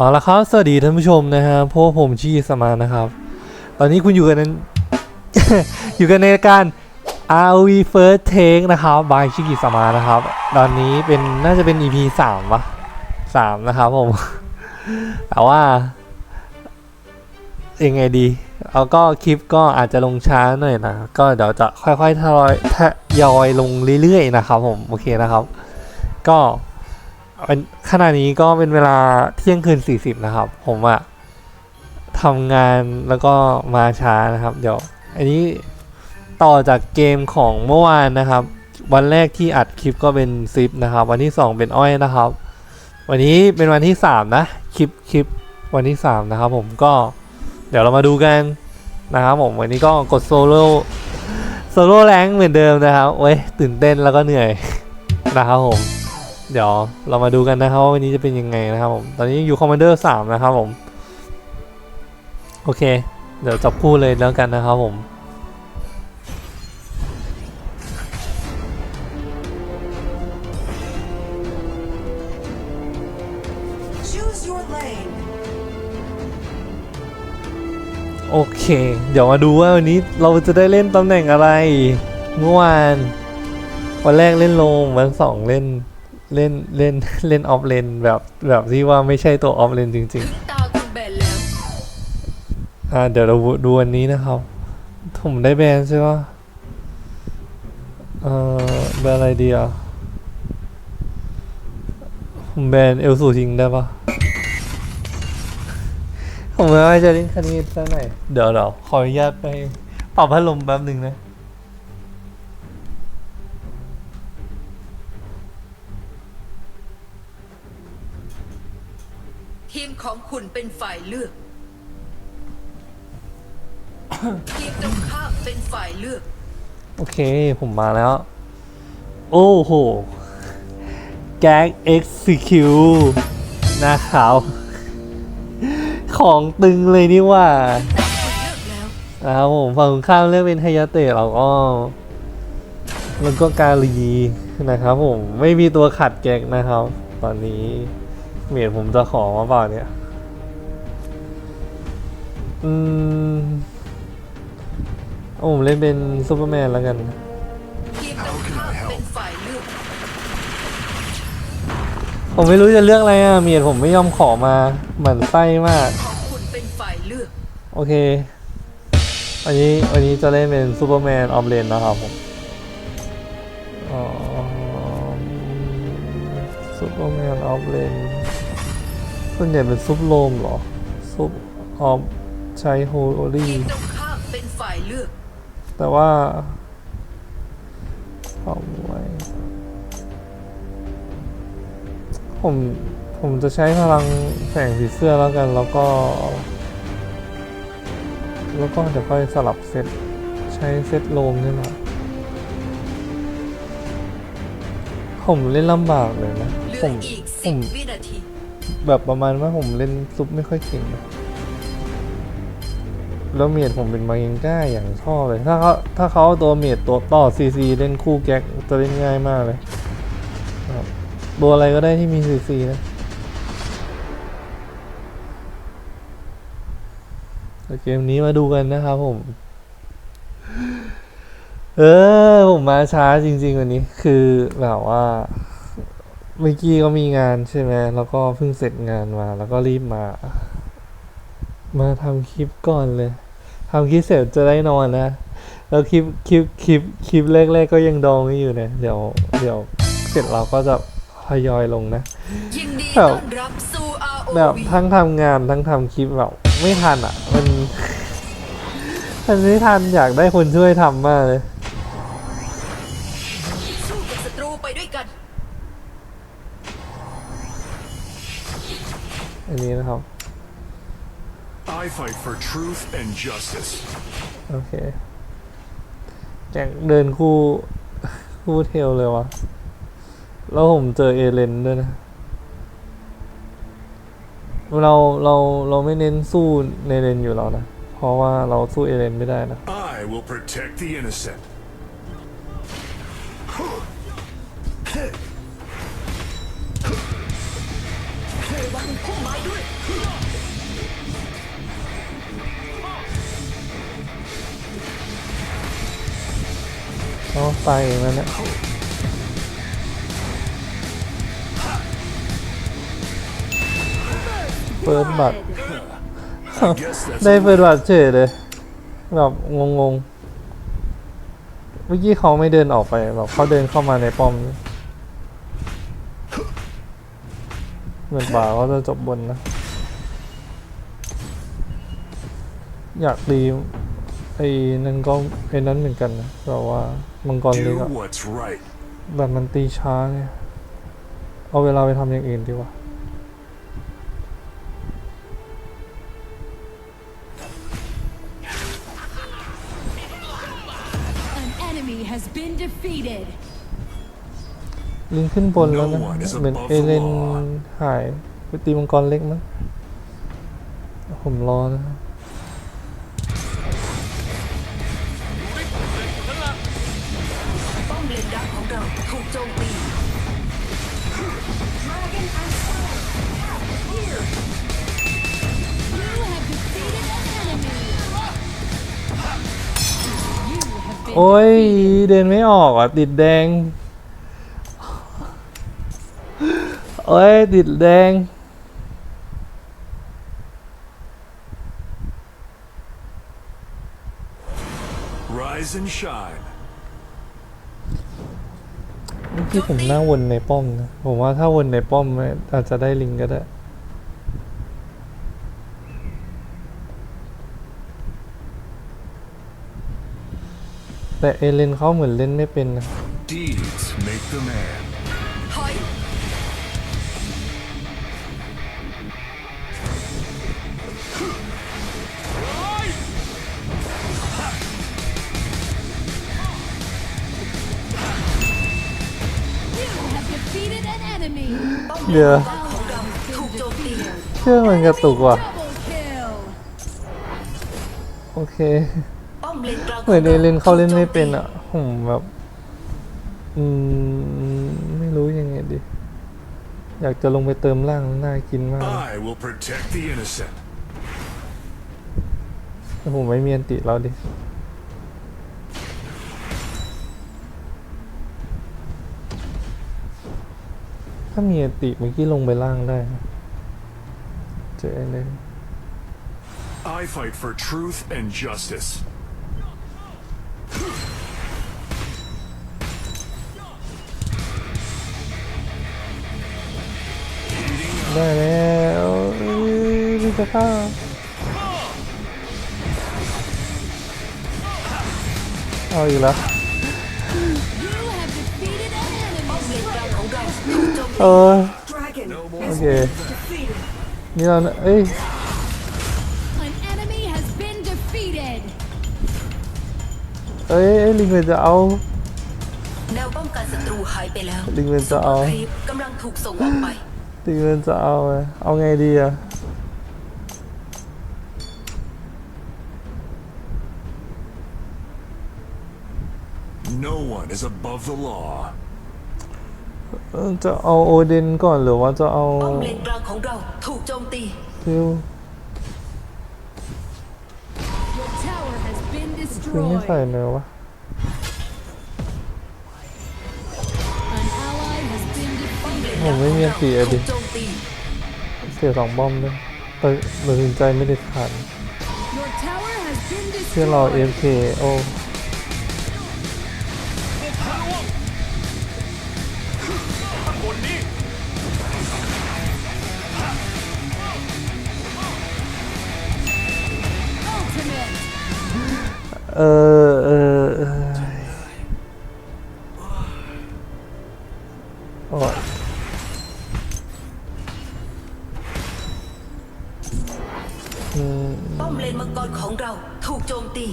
เอาละครับ สวัสดีท่านผู้ชมนะฮะพวกผมชื่อสมานนะครับ ตอนนี้คุณอยู่กันนั้นอยู่กันในรายการ RV First Take นะครับ บายชิกิสมานะครับ ตอนนี้เป็นน่าจะเป็น EP สามปะสามนะครับผม แต่ว่ายังไงดีแล้วก็คลิปก็อาจจะลงช้าหน่อยนะ ก็เดี๋ยวจะค่อยๆทยอยทยอยลงเรื่อยๆนะครับผม โอเคนะครับ ก็ เป็นขณะนี้ก็เป็นเวลาเที่ยงคืน 40 นะครับ ผมอะทำงานแล้วก็มาช้านะครับ เดี๋ยว อันนี้ต่อจากเกมของเมื่อวานนะครับ วันแรกที่อัดคลิปก็เป็นซิปนะครับ วันที่ 2 เป็นอ้อยนะครับ วันนี้เป็นวันที่ 3 นะ คลิปคลิปวันที่ 3 นะครับ ผมก็เดี๋ยวเรามาดูกันนะครับผมวันนี้ก็กดโซโล่โซโล่แรงเหมือนเดิมนะครับโอ้ยตื่นเต้นแล้วก็เหนื่อยนะครับผม เดี๋ยวเรามาดูกันนะครับว่าวันนี้จะเป็นยังไงนะครับผมตอนนี้อยู่คอมมานเดอร์สามนะครับผม โอเค เดี๋ยวจับคู่เลยแล้วกันนะครับผม Choose your lane. โอเค เดี๋ยวมาดูว่าวันนี้เราจะได้เล่นตำแหน่งอะไร เมื่อวาน วันแรกเล่นโลมวันสองเล่น เล่นเล่นเล่นออฟเลนแบบแบบที่ว่าไม่ใช่ตัวออฟเลนจริงถึงตาคุณแบนแล้วๆอ่าเดี๋ยวเราดูวันนี้นะครับผมได้แบนใช่ปะเอ่อแบรนด์อะไรดีอะผมแบนเอลสูทิงได้ปะผมไม่ว่าจะเล่นคันนี้สักหน่อยเดี๋ยวเดี๋ยวขออนุญาตไปปรับพัดลมแป๊บหนึ่งนะ เป็นฝ่ายเลือก ทีมตรงข้ามเป็นฝ่ายเลือก โอเค ผมมาแล้ว โอ้โห แก๊ก execute นะครับของตึงเลยนี่ว่าคุณเลือกแล้ว นะครับผมฝั่งตรงข้ามเลือกเป็นไฮยาเตะเราก็แล้วก็กาลีนะครับผมไม่มีตัวขัดแก๊กนะครับ ตอนนี้เมียผมจะขอมาเปล่าเนี่ย อืมเอาผมเล่นเป็นซูเปอร์แมนแล้วกัน ทีมตรงข้ามเป็นฝ่ายเลือกผมไม่รู้จะเลือกอะไรอะเมียผมไม่ยอมขอมาหมั่นไส้มาก ของคุณเป็นฝ่ายเลือก โอเค วันนี้วันนี้จะเล่นเป็นซูเปอร์แมนออฟเลนนะครับผมซูเปอร์แมนออฟเลนส่วนใหญ่เป็นซุปโลมเหรอ ซุปออฟ ใช้โฮลี่ทีมตรงข้ามเป็นฝ่ายเลือก แต่ว่าเอาไว้ผมผมจะใช้พลังแสงสีเสื้อแล้วกันแล้วก็ แล้วก็เดี๋ยวค่อยสลับเซตใช้เซตโลมนี่แหละผมเล่นลำบากเลยนะเหลืผอมอีกผสิบมวินาทีแบบประมาณว่าผมเล่นซุปไม่ค่อยเก่งนะ แล้วเมียดผมเป็นมาเองก้าอย่างชอบเลย ถ้าเขาถ้าเขาตัวเมียดตัวต่อซีซีเล่นคู่แก๊กจะเล่นง่ายมากเลยตัวอะไรก็ได้ที่มีซีซีนะเกมนี้มาดูกันนะครับผม เออ ผมมาช้าจริง ๆ วันนี้คือแบบว่าเมื่อกี้ก็มีงานใช่ไหมแล้วก็เพิ่งเสร็จงานมา แล้วก็รีบมา มาทำคลิปก่อนเลยทำคลิปเสร็จจะได้นอนนะ แล้วคลิปคลิปคลิปคลิปแรกๆก็ยังดองอยู่นะเดี๋ยวเดี๋ยวเสร็จเราก็จะทยอยลงนะยินดีแบบต้อนรับสู่ ROV แบบทั้งทำงานทั้งทำคลิปแบบไม่ทันอะ มันมันไม่ทันอยากได้คนช่วยทำมากเลย fight for truth and justice. โอเคแกงเดินคู่ คู่เทลเลยวะแล้วผมเจอเอเลนด้วยนะ เราเราเราไม่เน้นสู้ในเลนอยู่แล้วนะ เพราะว่าเราสู้เอเลนไม่ได้นะ I will protect the innocent. เอาตายเองแล้วเนี่ยเปิดบัตร I guess that's ได้เปิดบัตรเฉยเลยแบบงงๆเมื่อกี้เขาไม่เดินออกไปแบบเขาเดินเข้ามาในป้อมเหมือนป่าเขาจะจบบนนะ อยากรี ไอ้นั่นก็ไอ้นั้นเหมือนกันนะแบบว่ามังกรเล็ก do อะ what's right. แบบมันตีช้าเนี่ย เอาเวลาไปทำอย่างอื่นดีกว่า An enemy has been defeated. ลิงขึ้นบนแล้วนะ No one is เหมือน above เอเลน the law หายไปตีมังกรเล็กมั้งผมรอนะป้อ อ้ย defeated. เดินไม่ออกอะ ติดแดง โอ้ย ติดแดง Rise and shine. เมื่อกี้ผมนั่งวนในป้อมนะ ผมว่าถ้าวนในป้อมอาจจะได้ลิงก็ได้ แต่เอเลนเขาเหมือนเล่นไม่เป็นนะ Deeds make the man. ถอย You have defeated an enemy. ป้อมเดี๋ยวของเราถูกโจมตีเชื่อมันกระตุกว่ะ Double kill. โอเคป้อม เลนกลางขงเหมือนเอเลนเขาเล่นไม่ถูกโจเป็นอะผมแบบ อืม ไม่รู้ยังไงดี อยากจะลงไปเติมร่างน่ากินมาก I will protect the innocent. แต่ผมไม่มีอันติแล้วดิ ถ้ามีอันติเมื่อกี้ลงไปล่างได้นะเจอเลย I fight for truth and justice. ได้แล้วเอ้ยนี่จะฆ่าเอาอีกแล้ว You have defeated an ป้อม enemy. เลนกลางของเราถูกโจมเอตีอ Dragon โอเคนี่เราเอ้ย An enemy has been defeated. เอ้ยเอ้ยลิงเลยจะเอาแนวป้องกันศัตรูหายไปแล้วลิงเลยจะเอาครีปกำลังถูกส่งออกไป ลิงเลยจะเอาไงเอาไงดีอะ No one is above the law. เอ้ยจะเอาโอเดนก่อนหรือว่าจะเอาป้อมเลนกลางของเราถูกโจมตีฟิว Your tower has been ฟิวไม่ใส่ destroyed. เนื้อวะ ผมไม่มีอันติอะดิเสียสองบอมด้วยต่ตัดสินใจไม่ได้ขาด Your tower has been เชื่อรอ destroyed. AFK โอ้ Ultimate. เออเออ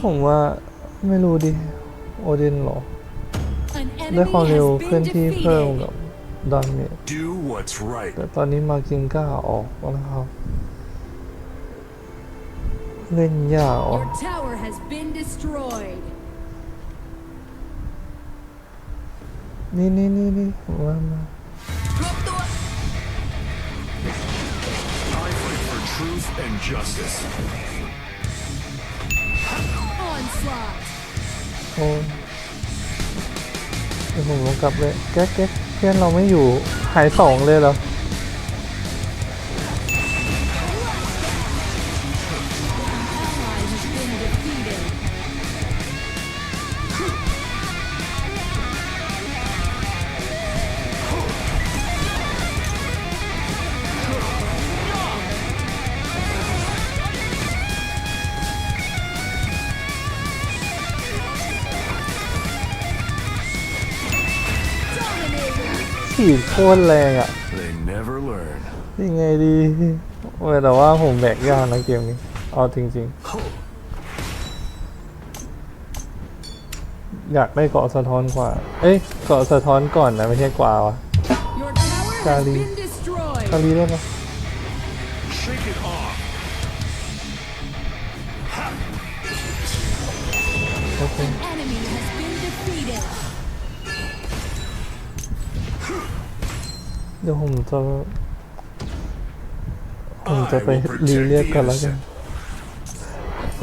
ผมว่าไม่รู้ดิ โอเดนเหรอ An ได้ enemy ความเร็ว has เคลื่อน been ที่เพิ่ม defeated. กับดาเมจ Do what's right. แต่ตอนนี้มากิงก้าออกแล้วนะครับ เล่นยากออก Your tower has been destroyed. นี่นี่นี่นี่มามารวมตัว and justice. โอ้เดี๋ยวผมลงกลับเลย แก๊กแก๊กเพื่อนเราไม่อยู่ หายสองเลยเหรอ โคตรแรงอะ They never learn. ยังไงดีโอ้ยแต่ว่าผมแบกยากนะเกมนี้เอาจริงๆ อยากได้เกาะสะท้อนกว่า เอ้ยเกาะสะท้อนก่อนนะไม่ใช่กว่าวะ Your tower has Kali. been destroyed. กาลีได้ปะ Shake it off. โอเค ดี๋ยวผมจะผมจะไปรีเรียกกันแล้วกัน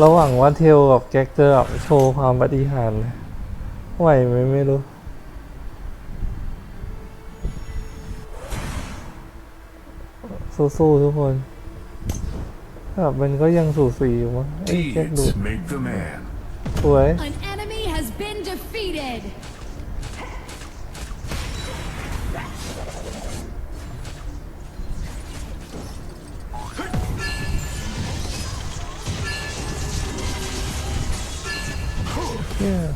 ระหว่างว่าเทลกับแก๊กจะแบบโชว์ความปฏิหารย์นะไหวไหมไม่รู้ สู้ๆทุกคนแบบมันก็ยังสูสีอยู่มั้งไอ้ยแก๊กดู Deeds make the man. สวย เหี้ย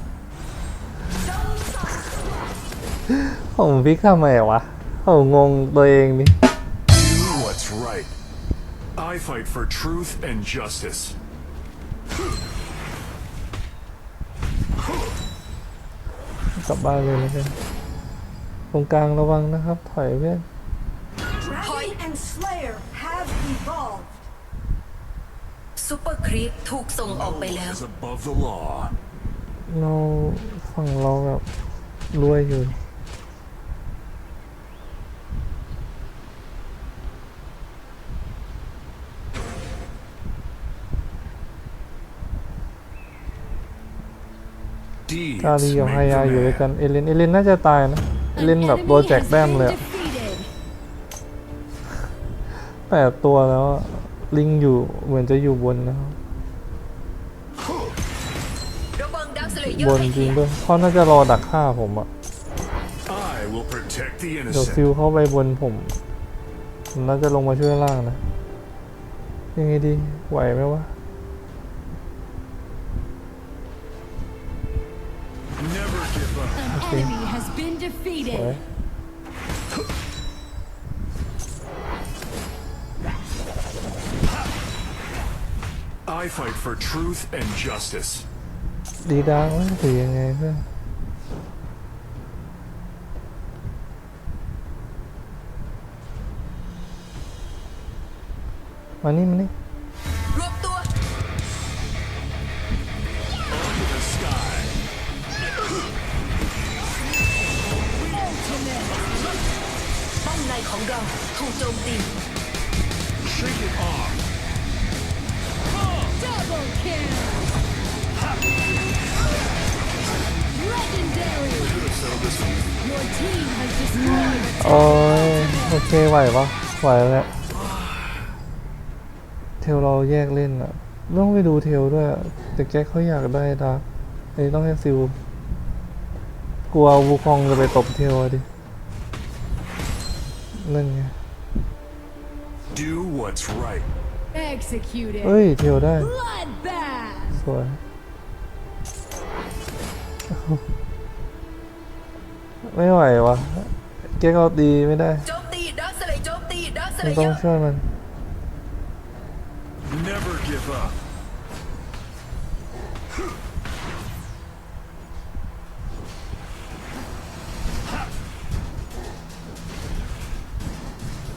ผมพิกทำไมวะผมงงตัวเองดิ Do what's right. I fight for truth and justice. กลับบ้านเลยแล้วกันตรงกลางระวังนะครับ ถอยเพื่อน Dragon and Slayer have evolved. ซูเปอร์ครีปถูกส่งออกไปแล้ว Is above the law. เราฝั่งเราแบบรวยอยู่ Deeds กาลีกับ make ไฮยา the อยู่ด้วยกั man. นเอเลน เอเลนน่าจะตายนะ เอ An เลนแบบ enemy โปรเจก has ต์แต้ม been เลยอะ defeated. แปดตัวแล้วอะลิงอยู่เหมือนจะอยู่บนนะครับ บนร์ให้จริทีงด้วยเขาน่าจะรอดักฆ่าผมอะ I will protect the เดี๋ยว innocent. ซิลเข้าไปบนผมผมน่าจะลงมาช่วยล่างนะ ยังไงดี ไหวไหมวะ Never give up. An enemy has been ไหว defeated. I fight for truth and justice. ดีดังไหมหรือยังไงเพื่อนมานี่มานี่รวบตัว Onto the sky. ป้อมในของเราถูกโจมตี Shake it off. Double kill. โอ้ยโอเคไหวปะไหวแล้วเทลเราแยกเล่นอะต้องไปดูเทลด้วยอะแต่แกเขาอยากได้ดาร์กอันนี้ต้องให้ซิลกลัววูคองจะไปตบเทลอะดินั่นไง Do what's right. executed. เฮ้ย เทลได้ Bloodbath. สวย ไม่ไหววะแกก็ดีไม่ได้โจมตีดักสเลโจมตีดักสเลมันเยต้องอร์ช่วยมัน Never give up.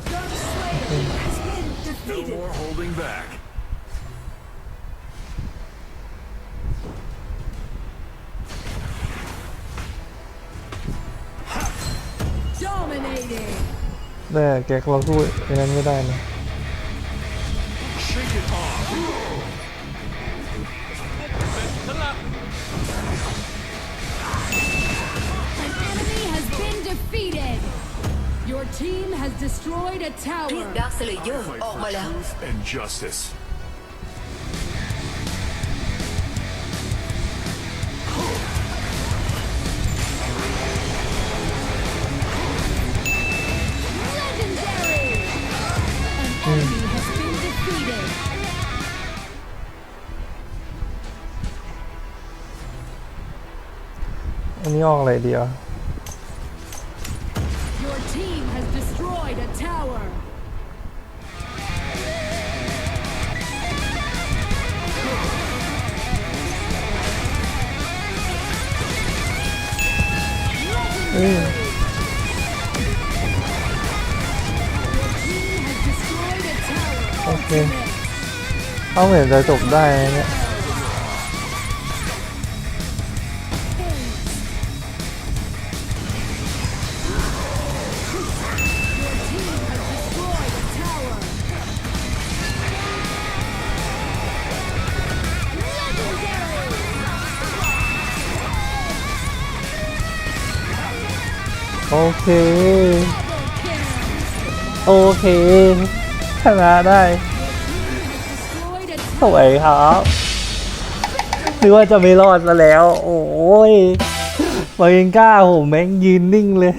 Dark Slayer has been No defeated. more holding back. แต่แกเราสู้ไอ้นั้นไม่ได้นะ Shake it An enemy has been defeated. Your team has destroyed a เรียก tower. ดาร์คสเลเยอร์ Fight ออก for มาแล้ว truth and justice. อันนี้ออกอะไรดีอ่ะ Your team has destroyed a tower. เอ้ย Your team has destroyed a tower. Okay. เขาเหมือนจะจบได้นะเนี่ย โอเค โอเคชนะได้สวยครับนึกว่าจะไม่รอดซะแล้ว โอ้ยมาเองก้าโหแม่งยืนนิ่งเลย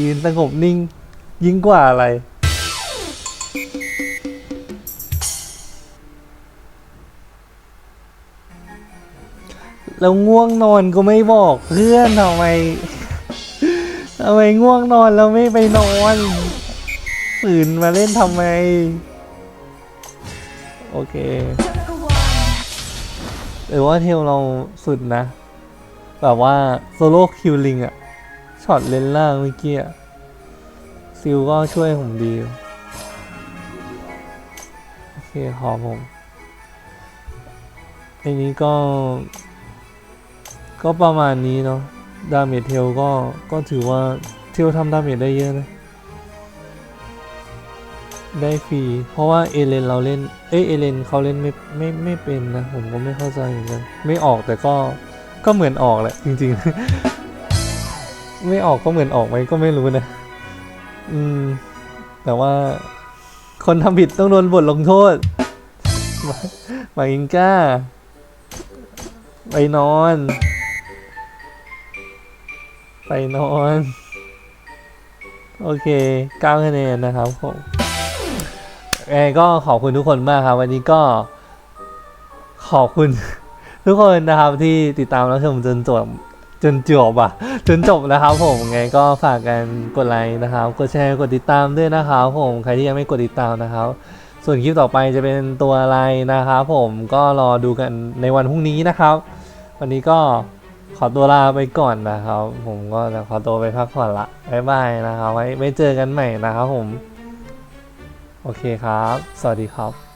ยืนสงบนิ่ง ยิ่งกว่าอะไรแล้วง่วงนอนก็ไม่บอกเพื่อนทำไม ทำไมง่วงนอนแล้วไม่ไปนอนตื่นมาเล่นทำไม โอเคจักรวาลหรือว่าเทลเราสุดนะ แบบว่าโซโล่คิวลิงอะช็อตเลนล่างเมื่อกี้ซิลก็ช่วยผมดี โอเคขอผมอันนี้ก็ ก็ประมาณนี้เนาะ ดาเมจเทลก็ก็ถือว่าเทลทำดาเมจได้เยอะนะ ได้ฟรี เพราะว่าเอเลนเราเล่น เอยเอเลนเขาเล่นไม่ไม่ไม่เป็นนะ ผมก็ไม่เข้าใจเหมือนกัน ไม่ออกแต่ก็ก็เหมือนออกแหละจริง ๆ ไม่ออกก็เหมือนออกไหมก็ไม่รู้นะ อืม แต่ว่าคนทำผิดต้องโดนบทลงโทษมามาอิงก้า ไปนอน ไปนอน โอเค9คะแนนนะครับผมยังไงก็ขอบคุณทุกคนมากครับ วันนี้ก็ขอบคุณ ทุกคนนะครับที่ติดตามรับชมจนจบจนจบอะ จนจบนะครับผมไงก็ฝากกันกดไลค์นะครับ กดแชร์กดติดตามด้วยนะครับผมใครที่ยังไม่กดติดตามนะครับ ส่วนคลิปต่อไปจะเป็นตัวอะไรนะครับผมก็รอดูกันในวันพรุ่งนี้นะครับ วันนี้ก็ ขอตัวลาไปก่อนนะครับ ผมก็จะขอตัวไปพักผ่อนละบ๊ายบายนะครับ ไว้ไว้เจอกันใหม่นะครับผม โอเคครับ สวัสดีครับ